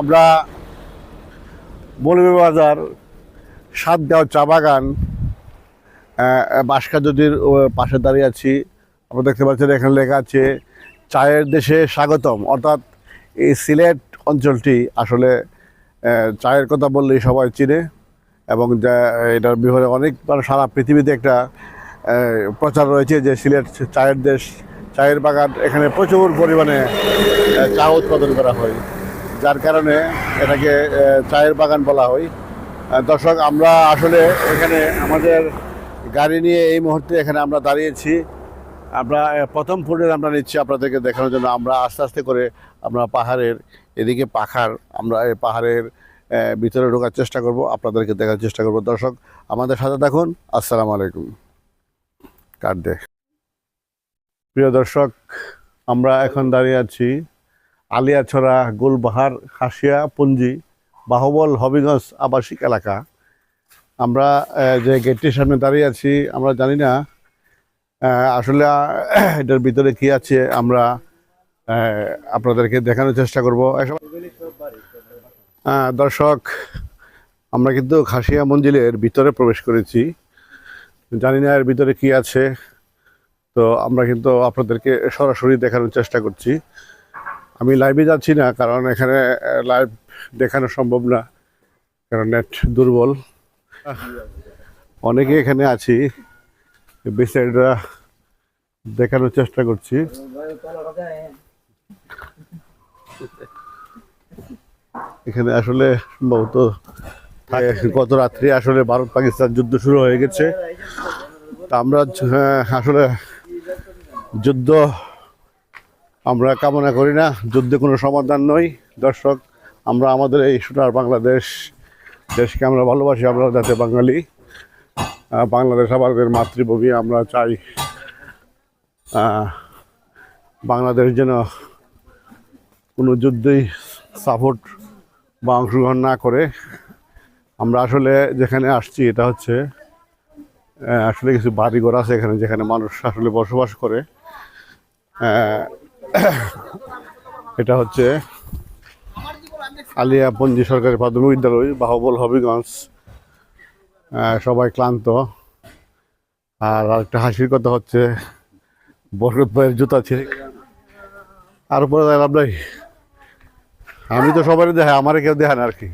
আমরা মৌলভীবাজার, সাতগাঁও চা বাগান বাসকা নদীর, ও, পাশে দাঁড়িয়ে আছি। আপনারা দেখতে পাচ্ছেন এখানে লেখা আছে, চায়ের দেশে স্বাগতম। অর্থাৎ এই সিলেট অঞ্চলটি আসলে চায়ের কথা বললেই সবাই চিনে এবং যা, এটার বিপরীতে অনেক মানে সারা পৃথিবীতে একটা প্রচার রয়েছে যে সিলেট চায়ের দেশ, চায়ের বাগান, এখানে প্রচুর পরিমাণে চা উৎপাদন করা হয়। যার কারণে এটাকে চায়ের বাগান বলা হয়। দর্শক, আমরা আসলে এখানে আমাদের গাড়ি নিয়ে এই মুহূর্তে এখানে আমরা দাঁড়িয়েছি। আমরা প্রথম ফুটের আমরা নিচ্ছি আপনাদেরকে দেখানোর জন্য। আমরা আস্তে আস্তে করে আমরা পাহাড়ের এদিকে পাখার, আমরা এই পাহাড়ের ভিতরে ঢোকার চেষ্টা করব, আপনাদেরকে দেখার চেষ্টা করব। দর্শক, আমাদের সাথে থাকুন। আসসালামু আলাইকুম। কাট দে। প্রিয় দর্শক, আমরা এখন দাঁড়িয়ে আছি আলিয়াছড়া গুলবাহার, খাসিয়া, পুঞ্জি, বাহুবল, হবিগঞ্জ আবাসিক এলাকা। আমরা যে গেটটির সামনে দাঁড়িয়ে আছি, আমরা জানি না আসলে এটার ভিতরে কি আছে, আমরা আপনাদেরকে দেখানোর চেষ্টা করব। দর্শক, আমরা কিন্তু খাসিয়া মঞ্জিলের ভিতরে প্রবেশ করেছি। জানি না এর ভিতরে কি আছে, তো আমরা কিন্তু আপনাদেরকে সরাসরি দেখানোর চেষ্টা করছি। আমি লাইভে যাচ্ছি না, কারণ এখানে লাইভ দেখানো সম্ভব না, কারণ নেট দুর্বল। অনেকে এখানে আছি বিষয়টা দেখানোর চেষ্টা করছি। এখানে আসলে সম্ভবত গত রাত্রে আসলে ভারত পাকিস্তান যুদ্ধ শুরু হয়ে গেছে। তা আমরা আসলে যুদ্ধ আমরা কামনা করি না, যুদ্ধে কোনো সমাধান নই দর্শক, আমরা আমাদের এই সোনার বাংলাদেশ দেশকে আমরা ভালোবাসি, আমরা যাতে বাঙালি। বাংলাদেশ আমাদের মাতৃভূমি, আমরা চাই বাংলাদেশ যেন কোনো যুদ্ধেই সাপোর্ট বা অংশগ্রহণ না করে। আমরা আসলে যেখানে আসছি, এটা হচ্ছে আসলে কিছু বাড়িঘর আছে এখানে, যেখানে মানুষ আসলে বসবাস করে। এটা হচ্ছে আলিয়া পঞ্জি সরকারি প্রাথমিক বিদ্যালয়, বাহুবল হবিগঞ্জ। সবাই ক্লান্ত। আর আরেকটা হাসির কথা হচ্ছে, বরকত ভাইয়ের জুতা ছিঁড়ে আর উপরে নাই। আমি তো সবাই দেখা আমারে কেউ দেখেন আর কি।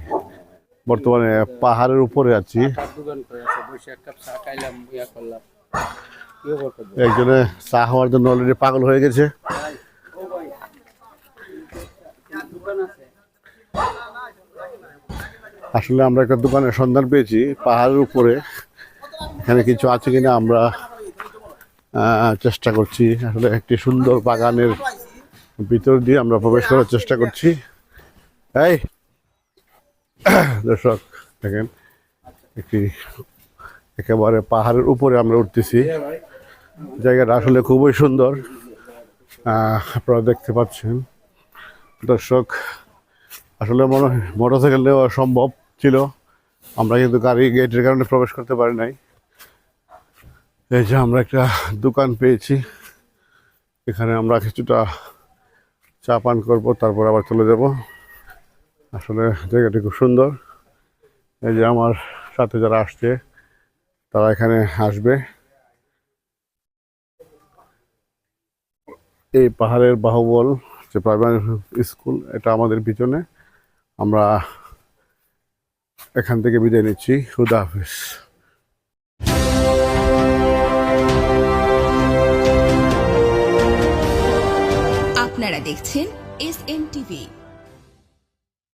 বর্তমানে পাহাড়ের উপরে আছি। একজনে চা খাওয়ার জন্য অলরেডি পাগল হয়ে গেছে দোকান আছে আসলে আমরা একটা দোকানের সন্ধান পেয়েছি, পাহাড়ের উপরে। এখানে কিছু আছে কিনা আমরা চেষ্টা করছি। আসলে একটি সুন্দর বাগানের ভিতর দিয়ে আমরা প্রবেশ করার চেষ্টা করছি। এই, দর্শক, দেখেন, একটি একেবারে পাহাড়ের উপরে আমরা উঠতেছি। জায়গাটা আসলে খুবই সুন্দর। আপনারা দেখতে পাচ্ছেন। দর্শক, আসলে মনে মোটরসাইকেল নেওয়া সম্ভব। ছিল। আমরা কিন্তু গাড়ি গেটের কারণে প্রবেশ করতে পারি নাই। এই যে আমরা একটা দোকান পেয়েছি। এখানে আমরা কিছুটা চা পান করব, তারপর আবার চলে যাব। আসলে জায়গাটি খুব সুন্দর। এই যে আমার সাথে যারা আসছে, তারা এখানে আসবে। এই পাহাড়ের বাহুবল যে প্রাইমারি স্কুল, এটা আমাদের পিছনে। আমরা এখান থেকে বিদায় নিচ্ছি। খুদা হাফিজ। আপনারা দেখছেন এস এম টিভি।